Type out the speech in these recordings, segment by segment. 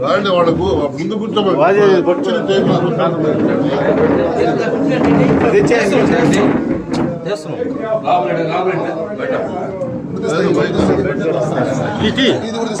రాండి వాళ్ళకు ముందు కూర్చొని టేబుల్ లేదు, బయట లోపల వస్తువులందరూ రండి.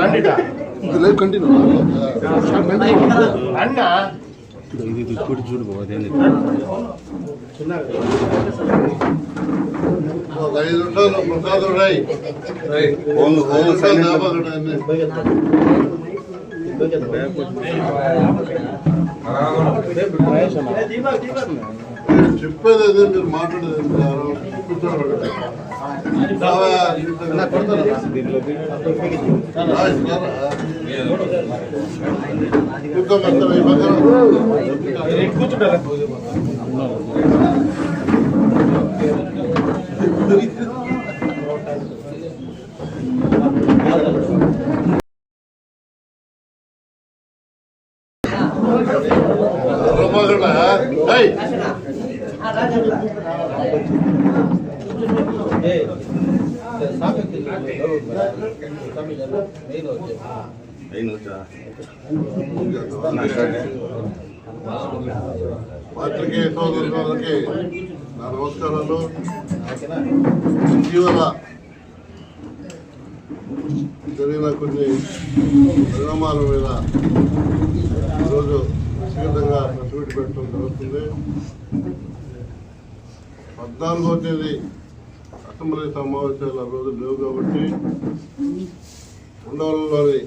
రండి ಲೈವ್ ಕಂಟಿನ್ಯೂ ಅಣ್ಣ. ಇದು ಕುಡಿ ಜುಡ್ಬೋದು ಅದೇನಿದೆ ಒಂದು చెప్పేది. అదే మీరు మాట్లాడేది? నా ఇటీవల జరిగిన కొన్ని పరిణామాల మీద ఈరోజు వ్యక్తిగతంగా ప్రెస్ పెట్టడం జరుగుతుంది. పద్నాలుగో తేదీ అసెంబ్లీ సమావేశాలు ఆ రోజు లేవు కాబట్టి ఉండవల్లిలోని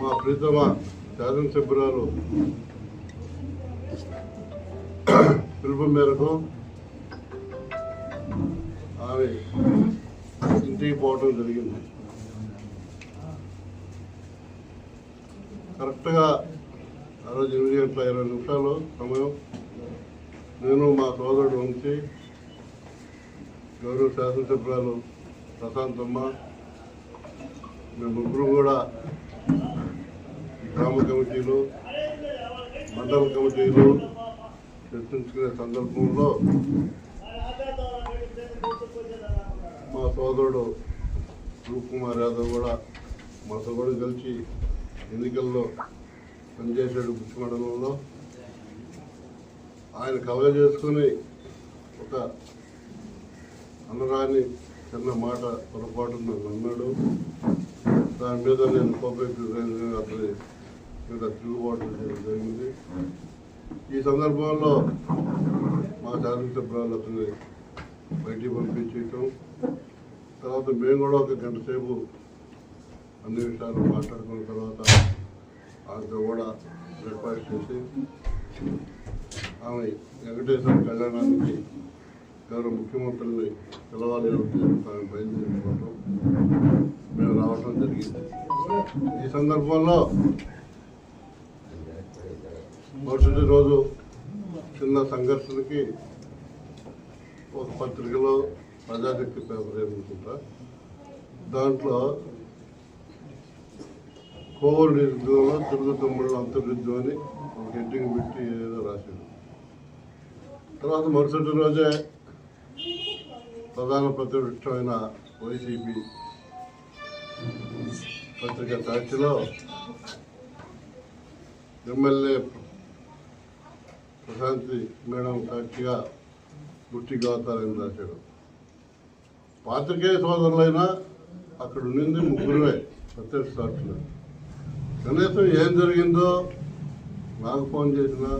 మా ప్రీతమ శాసనసభ్యురాలు పిలుపు మేరకు ఆమె ఇంటికి పోవడం జరిగింది. కరెక్ట్గా ఆ రోజు ఎనిమిది గంటల ఇరవై నిమిషాలు సమయం నేను మా సోదరుడు వంశీ గౌరవ శాసనసభ్యురాలు ప్రశాంతమ్మ మేము ముగ్గురు కూడా గ్రామ కమిటీలు మండల కమిటీలు చర్చించుకునే సందర్భంలో మా సోదరుడు రూప్ కుమార్ యాదవ్ కూడా మాతో కూడా కలిసి ఎన్నికల్లో పనిచేసాడు బుచ్చి మండలంలో. ఆయన కవర్ చేసుకుని ఒక అన్నరాని చిన్న మాట పొరపాటు నన్ను అన్నాడు దాని మీద నేను కోపరేటివ్ అతని మీద తిరుగుబాటు చేయడం జరిగింది. ఈ సందర్భంలో మా శాసనసభ్యురాలు సభ్యులందరినీ బయటికి పంపించేయటం తర్వాత మేము కూడా ఒక గంట సేపు అన్ని విషయాలు మాట్లాడుకున్న తర్వాత ఆమెతో కూడా బ్రేక్ఫాస్ట్ చేసి ఆమె వెంకటేశ్వర కళ్యాణానికి గౌరవ ముఖ్యమంత్రిని పిలవాలి అని ఆమె బయలుదేరిపోవటం మేము రావటం జరిగింది. ఈ సందర్భంలో మరుసటి రోజు చిన్న సంఘర్షణకి ఒక పత్రికలో ప్రజాశక్తి పేపర్ ఏమనుకుంటా? దాంట్లో కోవిడ్ యుద్ధంలో తెలుగు తమ్ముళ్ళు అంతర్యుద్ధం అని ఒక హెడ్డింగ్ పెట్టి ఏదో రాశాడు. తర్వాత మరుసటి రోజే ప్రధాన ప్రతిపక్షమైన వైసీపీ పత్రిక సాక్షిలో ఎమ్మెల్యే ప్రశాంతి మేడం సాక్షిగా పుట్టి గౌతారని రాశాడు. పాత్రికేయ సోదరులైనా అక్కడ ఉండింది ముగ్గురువే ప్రత్యక్ష సాక్షులు కనీసం ఏం జరిగిందో నాకు ఫోన్ చేసినా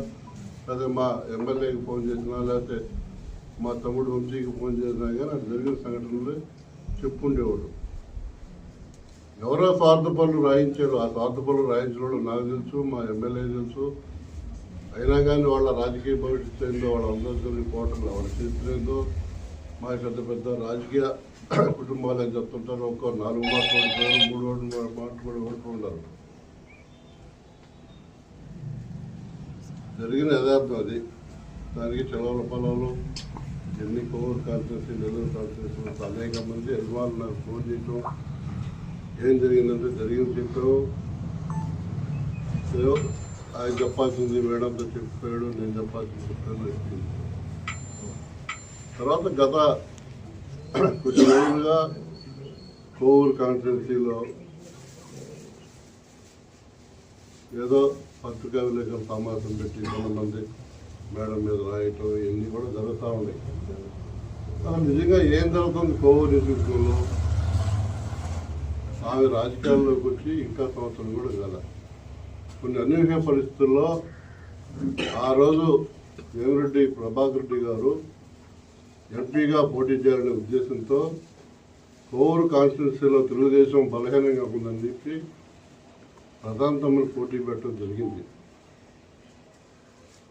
లేదా మా ఎమ్మెల్యేకి ఫోన్ చేసినా లేకపోతే మా తమ్ముడు వంశీకి ఫోన్ చేసినా కానీ అది జరిగిన సంఘటనలు చెప్పుండేవాడు. ఎవరో స్వార్థ పనులు రాయించారు. ఆ స్వార్థ పనులు రాయించిన వాళ్ళు నాకు తెలుసు మా ఎమ్మెల్యే తెలుసు అయినా కానీ వాళ్ళ రాజకీయ భవిష్యత్తు ఏందో వాళ్ళ అందరితో పోవటంలో వాళ్ళ చరిత్ర ఏందో మా పెద్ద పెద్ద రాజకీయ కుటుంబాలు అని చెప్తుంటారు ఒక్కో నాలుగు మాటలు ఓడిపోయారు మూడు ఓడి మాటలు కూడా ఓడిపోయినారు జరిగిన యథార్థం అది. దానికి చెలవల పొలంలో ఎన్ని కోవర్ కాన్ఫరెన్స్ నెల్లూరు కాన్ఫరెన్స్ అనేక మంది యజమానులు నాకు ఫోన్ చేయటం ఏం జరిగిందంటే జరిగింది చెప్పాము ఆయన చెప్పాల్సింది మేడంతో చెప్పాడు నేను చెప్పాల్సింది చెప్పాను చెప్పింది. తర్వాత గత కొంచెం రోజులుగా కోవూరు కాన్స్టిట్యున్సీలో ఏదో పత్రికా విలేకరుల సమావేశం పెట్టి కొంతమంది మేడం మీద రాయటం ఇవన్నీ కూడా జరుగుతూ ఉన్నాయి. నిజంగా ఏం జరుగుతుంది కోవూరు నియోజకవర్గంలో? ఆమె రాజకీయాల్లోకి వచ్చి ఇంకా సంవత్సరం కూడా కదా కొన్ని అనూహ్య పరిస్థితుల్లో ఆ రోజు వేమిరెడ్డి ప్రభాకర్ రెడ్డి గారు ఎంపీగా పోటీ చేయాలనే ఉద్దేశంతో కోవూరు కాన్స్టిట్యున్సీలో తెలుగుదేశం బలహీనంగా ఉందని చెప్పి ప్రధాన తమ్ముడు పోటీ పెట్టడం జరిగింది.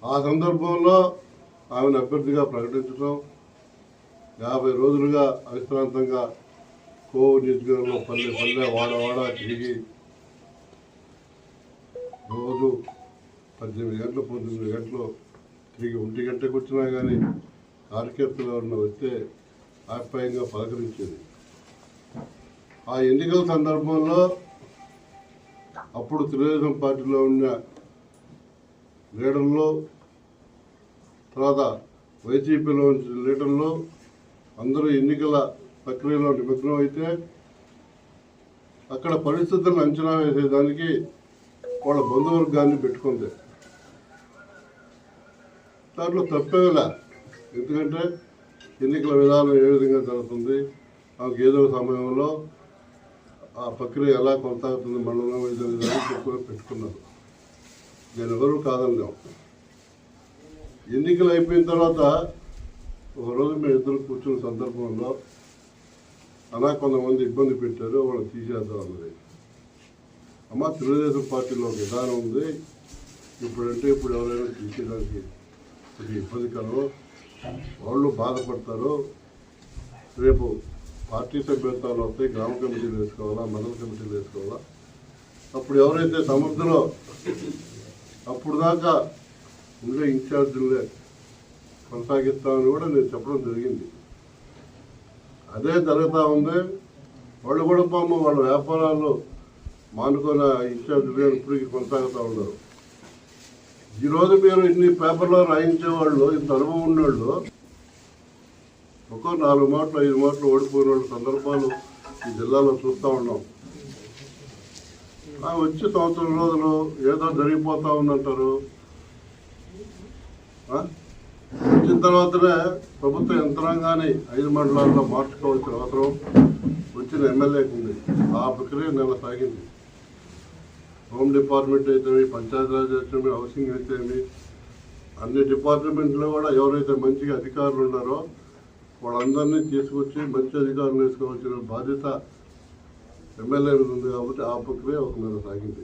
ఆ సందర్భంలో ఆమెను అభ్యర్థిగా ప్రకటించడం యాభై రోజులుగా అవిశ్రాంతంగా కోవూరు నియోజకవర్గంలో పల్లె పల్లె వాడ వాడ తిరిగి రోజు పద్దెనిమిది గంటలు పంతొమ్మిది గంటలు తిరిగి ఒంటి గంటకు వచ్చినా కానీ కార్యకర్తలు ఎవరన్నా వస్తే ఆప్యాయంగా పలకరించేది. ఆ ఎన్నికల సందర్భంలో అప్పుడు తెలుగుదేశం పార్టీలో ఉన్న లీడర్లు తర్వాత వైసీపీలో ఉంచిన లీడర్లు అందరూ ఎన్నికల ప్రక్రియలో నిమగ్నం అయితే అక్కడ పరిస్థితులను అంచనా వేసేదానికి వాళ్ళ బంధువర్గాన్ని పెట్టుకుంది. దాంట్లో తప్పేలా ఎందుకంటే ఎన్నికల విధానం ఏ విధంగా జరుగుతుంది ఆమెకు ఏదో సమయంలో ఆ ప్రక్రియ ఎలా కొనసాగుతుంది మండలం ఏదో విధానం చెప్పుకొని పెట్టుకున్నారు. నేను ఎవరు కాదన్నాం ఎన్నికలు అయిపోయిన తర్వాత ఒకరోజు మేము ఇద్దరు కూర్చున్న సందర్భంలో అలా కొంతమంది ఇబ్బంది పెట్టారు వాళ్ళని తీసేద్దాం అన్నది. అమ్మ తెలుగుదేశం పార్టీలో ఒక విధానం ఉంది. ఇప్పుడంటే ఇప్పుడు ఎవరైనా తీసేయడానికి ఇది ఇబ్బందికరం వాళ్ళు బాధపడతారు రేపు పార్టీ సభ్యత్వాలు వస్తాయి గ్రామ కమిటీలు వేసుకోవాలా మండల కమిటీలు వేసుకోవాలా? అప్పుడు ఎవరైతే సమర్థులో అప్పుడు దాకా ఉండే ఇన్ఛార్జీలే కొనసాగిస్తామని కూడా నేను చెప్పడం జరిగింది. అదే జరుగుతూ ఉంది. వాళ్ళు కూడా పాము వాళ్ళ వ్యాపారాల్లో మానుకొని ఇన్ఛార్జీలు ఇప్పటికీ కొనసాగుతూ ఉన్నారు. ఈరోజు మీరు ఇన్ని పేపర్లో రాయించేవాళ్ళు ఇంత అనుభవం ఉన్నోళ్ళు ఒక్కో నాలుగు మాటలు ఐదు మాటలు ఓడిపోయిన వాళ్ళ సందర్భాలు ఈ జిల్లాలో చూస్తూ ఉన్నాం. వచ్చే సంవత్సరం రోజులు ఏదో జరిగిపోతూ ఉందంటారు. వచ్చిన తర్వాతనే ప్రభుత్వ యంత్రాంగాన్ని ఐదు మండలాల్లో మార్చుకోవాల్సిన అవసరం వచ్చిన ఎమ్మెల్యేకి ఉంది. ఆ ప్రక్రియ నెల సాగింది. హోమ్ డిపార్ట్మెంట్ అయితేమి పంచాయతీరాజ్ అయితేమి హౌసింగ్ అయితేమి అన్ని డిపార్ట్మెంట్లో కూడా ఎవరైతే మంచిగా అధికారులు ఉన్నారో వాళ్ళందరినీ తీసుకొచ్చి మంచి అధికారులు వేసుకోవాల్సిన బాధ్యత ఎమ్మెల్యే మీద ఉంది కాబట్టి ఆ ప్రక్రియ ఒక నెల సాగింది.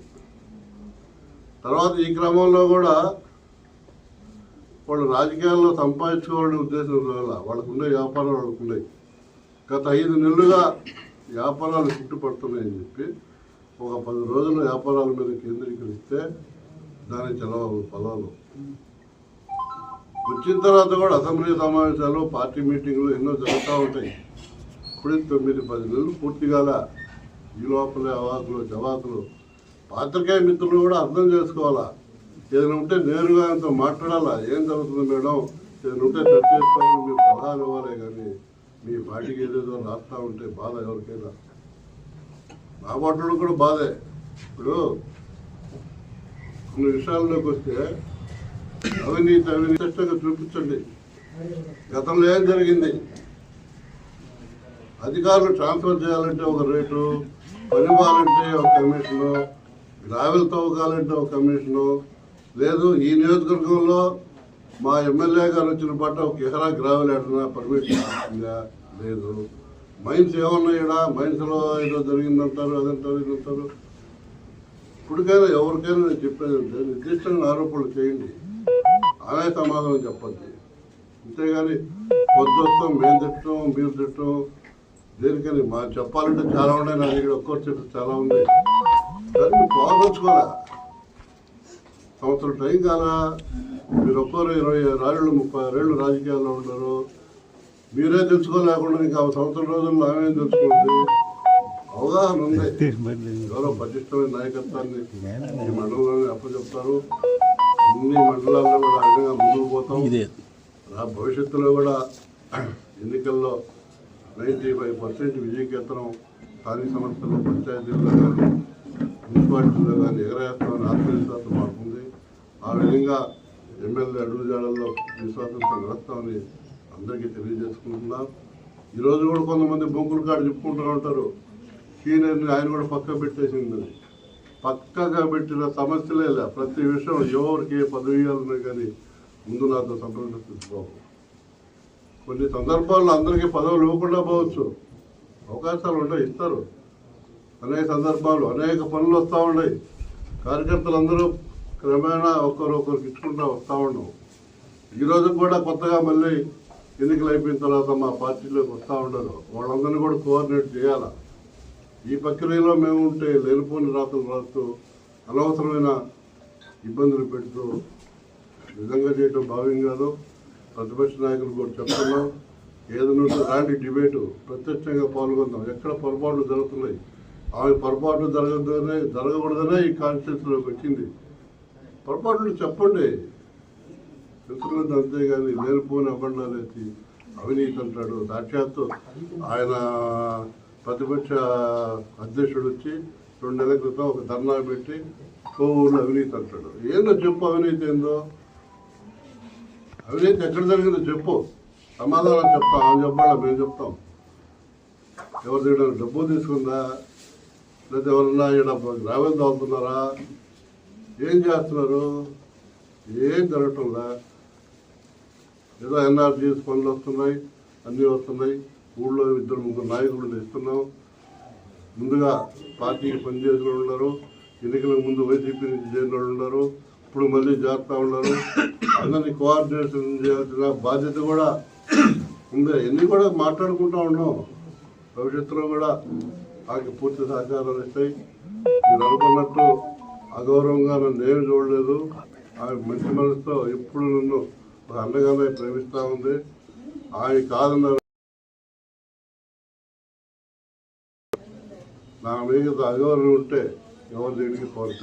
తర్వాత ఈ క్రమంలో కూడా వాళ్ళు రాజకీయాల్లో సంపాదించుకోవాలనే ఉద్దేశం వల్ల వాళ్ళకు ఉండే వ్యాపారాలు వాళ్ళకు ఉన్నాయి గత ఐదు నెలలుగా వ్యాపారాలు చుట్టుపడుతున్నాయని చెప్పి ఒక పది రోజుల వ్యాపారాల మీద కేంద్రీకరిస్తే దాని చలవాలు ఫలాలు. వచ్చిన తర్వాత కూడా అసెంబ్లీ సమావేశాలు పార్టీ మీటింగ్లు ఎన్నో జరుగుతూ ఉంటాయి. ఇప్పుడు తొమ్మిది పది నెలలు పూర్తి ఈ లోపలే అవాకులు జవాకులు. పాత్రికేయ మిత్రులు కూడా అర్థం చేసుకోవాలా? ఏదైనా ఉంటే నేరుగా ఆయనతో మాట్లాడాలా? ఏం జరుగుతుంది మేడం? ఏదైనా ఉంటే చర్చ చేసుకోవాలని మీరు సలహాలు ఇవ్వాలే కానీ మీ పార్టీకి ఏదేదో రాస్తా ఉంటే బాధ ఎవరికైనా. నా కూడా బాధే. ఇప్పుడు కొన్ని విషయాల్లోకి వస్తే అవినీతి అవినీతి స్పష్టంగా చూపించండి. గతంలో ఏం జరిగింది? అధికారులు ట్రాన్స్ఫర్ చేయాలంటే ఒక రేటు పని ఇవ్వాలంటే ఒక కమిషను గ్రావెల్ తవ్వకాలంటే ఒక కమిషను. లేదు ఈ నియోజకవర్గంలో మా ఎమ్మెల్యే గారు వచ్చిన పట్ల ఒక ఎకరా గ్రావెల్ ఎడనా పర్మిషన్ లేదు. మైన్స్ ఏమన్నాయిడా మైన్స్లో ఏదో జరిగిందంటారు అదంటారు ఇదంటారు. ఇప్పటికైనా ఎవరికైనా నేను చెప్పేది అంటే నిర్దిష్టంగా ఆరోపణలు చేయండి. అనే సమాధానం చెప్పద్ది. అంతేగాని పొద్దుస్తాం మేము తిట్టడం మీరు తిట్టడం దేనికని మా చెప్పాలంటే చాలా ఉన్నాయి నా దగ్గర ఒక్కరు చెప్పి చాలా ఉంది కానీ మీరు సంవత్సరం టైం కాదా? మీరు ఒక్కరు ఇరవై ఆరేళ్ళు ముప్పై ఆరేళ్ళు రాజకీయాల్లో ఉన్నారు. మీరే తెలుసుకోలేకుండా ఇంకా సంవత్సరం రోజుల్లో ఆమె తెలుసుకుంది అవగాహన ఉంది. ఎవరో పటిష్టమైన నాయకత్వాన్ని ఈ మండలంలోనే అప్పచెప్తారు. అన్ని మండలాల్లో కూడా విధంగా ముందుకు పోతాం. ఆ భవిష్యత్తులో కూడా ఎన్నికల్లో నైంటీ ఫైవ్ పర్సెంట్ విజయకేతనం స్థానిక సంస్థలు పంచాయతీల్లో కానీ మున్సిపాలిటీలో కానీ ఎగరేస్తామని ఆత్మవిశ్వాసం మాకుంది. ఆ విధంగా ఎమ్మెల్యే అడుగుజాడల్లో విశ్వాసంతో నడుస్తామని అందరికీ తెలియజేసుకుంటున్నాం. ఈరోజు కూడా కొంతమంది బొంకులు కాడ చెప్పుకుంటూ ఉంటారు. సీనియర్ని ఆయన కూడా పక్క పెట్టేసింది పక్కగా పెట్టిన సమస్యలే లే. ప్రతి విషయం ఎవరికి ఏ పదవి ఇవ్వాలన్నా కానీ ముందు నాతో సంప్రదించుకోవు కొన్ని సందర్భాల్లో అందరికీ పదవులు ఇవ్వకుండా పోవచ్చు. అవకాశాలు ఉంటాయి ఇస్తారు. అనేక సందర్భాలు అనేక పనులు వస్తూ ఉన్నాయి. కార్యకర్తలు అందరూ క్రమేణా ఒకరు ఒకరికి ఇచ్చుకుంటూ వస్తూ ఉన్నాం. ఈరోజు కూడా కొత్తగా మళ్ళీ ఎన్నికలు అయిపోయిన తర్వాత మా పార్టీలోకి వస్తూ ఉండరు. వాళ్ళందరినీ కూడా కోఆర్డినేట్ చేయాలా? ఈ ప్రక్రియలో మేము ఉంటే లేనిపోని రాతలు రాస్తూ అనవసరమైన ఇబ్బందులు పెడుతూ నిజంగా చేయటం భావ్యం కాదు. ప్రతిపక్ష నాయకులు కూడా చెప్తున్నాం. ఏదైనా ఉంటే రాండి డిబేటు ప్రత్యక్షంగా పాల్గొందాం. ఎక్కడ పొరపాట్లు జరుగుతున్నాయి? ఆమె పొరపాట్లు జరగదనే జరగకూడదనే ఈ కాన్స్టిట్యూన్సీలోకి వచ్చింది పొరపాట్లు చెప్పండి. తెలుసుకున్నది కానీ లేనిపోని అబండాలు ఎత్తి అవినీతి అంటాడు. సాక్షాత్తు ఆయన ప్రతిపక్ష అధ్యక్షుడు వచ్చి రెండు నెలల క్రితం ఒక ధర్నా పెట్టి కోవూరు అవినీతి అంటాడు. ఏందో చెప్పు అవినీతి ఏందో? అవినీతి ఎక్కడ జరిగిందో చెప్పు. సమాధానం చెప్తాం. అని చెప్పాలా? మేము చెప్తాం. ఎవరి దగ్గర డబ్బు తీసుకుందా? లేదా ఎవరన్నా ఈడ గ్రామీణ తోలుతున్నారా ఏం చేస్తున్నారు? ఏం జరగటంలా ఏదో ఎన్ఆర్జీఎస్ పనులు వస్తున్నాయి అన్నీ వస్తున్నాయి. ఊళ్ళో ఇద్దరు ముగ్గురు నాయకులు ఇస్తున్నాం. ముందుగా పార్టీకి పనిచేసిన వాళ్ళు ఉన్నారు. ఎన్నికల ముందు వైసీపీ నుంచి చేరిన వాళ్ళు ఉన్నారు. ఇప్పుడు మళ్ళీ చేస్తూ ఉన్నారు. అందరినీ కోఆర్డినేషన్ చేయాల్సిన బాధ్యత కూడా ఉంది. ఎన్ని కూడా మాట్లాడుకుంటూ ఉన్నాం. భవిష్యత్తులో కూడా నాకు పూర్తి సహకారాలు ఇస్తాయి మీరు అనుకున్నట్టు అగౌరవంగా నన్ను ఏమి చూడలేదు. ఆమె మంచి మనసుతో ఎప్పుడు నన్ను ఒక ప్రేమిస్తా ప్రేమిస్తూ ఉంది. ఆమె కాదన్నారు. నా మీద అగౌరవం ఉంటే ఎవరి దగ్గరికి పోరు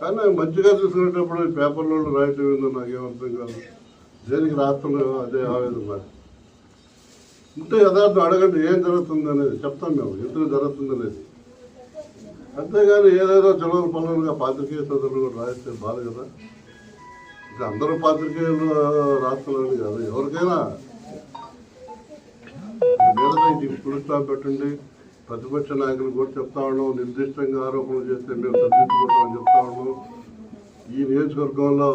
కానీ మంచిగా చూసుకునేటప్పుడు పేపర్లో రాయటం ఏందో నాకేమర్థం కాదు. దేనికి రాస్తున్నాయో అదే ఆవేదన మరి ఉంటే యథార్థం అడగండి ఏం జరుగుతుంది అనేది చెప్తాం మేము ఎందుకు జరుగుతుంది అనేది. అంతేగాని ఏదేదో చిల్లర పనులుగా పాత్రికేయ చదువులు కూడా రాయిస్తే బాధ కదా. ఇది అందరూ పాత్రికేయులు రాస్తున్నారని కాదు. ఎవరికైనా మీదట ఇది ఫుల్ స్టాప్ పెట్టండి. ప్రతిపక్ష నాయకులు కూడా చెప్తా ఉన్నాం. నిర్దిష్టంగా ఆరోపణలు చేస్తే మేము సరిదిద్దుకుంటామని చెప్తా ఉన్నాం. ఈ నియోజకవర్గంలో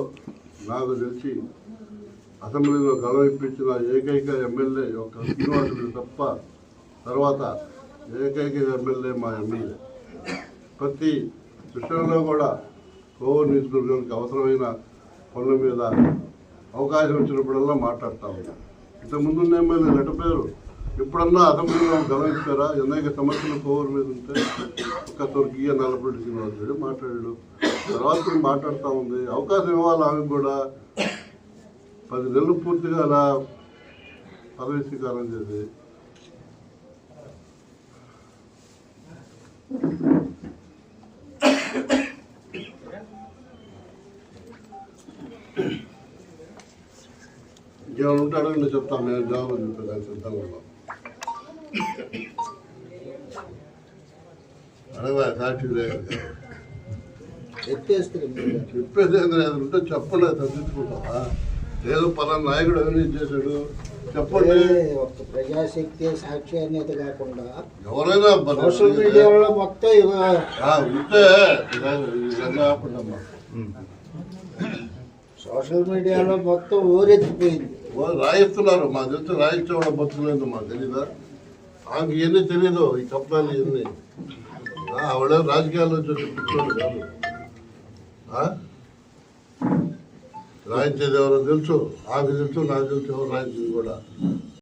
నాకు తెలిసి అసెంబ్లీలో గొడవ ఇప్పించిన ఏకైక ఎమ్మెల్యే యొక్క శ్రీనివాసుడు తప్ప తర్వాత ఏకైక ఎమ్మెల్యే మా ఎమ్మెల్యే. ప్రతి విషయంలో కూడా కోవూరు నియోజకవర్గానికి అవసరమైన పనుల మీద అవకాశం వచ్చినప్పుడల్లా మాట్లాడుతూ ఉన్నాం. ఇంతకుముందు ఉన్న ఎమ్మెల్యే లెటపేరు ఎప్పుడన్నా అసెంబ్లీలో గమనిస్తారా అనేక సమస్యలు కోవర్ మీద ఉంటే ఒక స్వర్గీయ నల్లపల్లి శ్రీనివాసుడు మాట్లాడాడు. తర్వాత మాట్లాడుతూ ఉంది. అవకాశం ఇవ్వాలి ఆమె కూడా? పది నెలలు పూర్తిగా అలా పదవి స్వీకారం చేసి ఇంకేమైనా ఉంటాడో నేను చెప్తాను. నేను జవాబు చెప్తాను సిద్ధంగా ఉన్నాం అడగవా సాక్షి చెప్పేది ఉంటే చెప్పండి తగ్గించుకుంటావా లేదు పలానా నాయకుడు అవినీతి చేశాడు. చెప్పండి. ఏ, ఒక్క ప్రజాశక్తి సాక్షి అనేది కాకుండా ఎవరైనా సోషల్ మీడియాలో మొత్తం ఉంటే సోషల్ మీడియాలో మొత్తం ఊరెత్తిపోయింది. రాయిస్తున్నారు. మా తెలిసి రాయించేవాడు బతుకులేదు మాకు తెలీదా? ఆమెకి ఇవన్నీ తెలియదు ఈ కప్తాలు ఇవన్నీ. ఆవిడ రాజకీయాల్లో చూసి కూర్చోడు కాదు. రాయించేది ఎవరో తెలుసు ఆమె తెలుసు నాకు తెలుసు ఎవరు రాయించేది కూడా.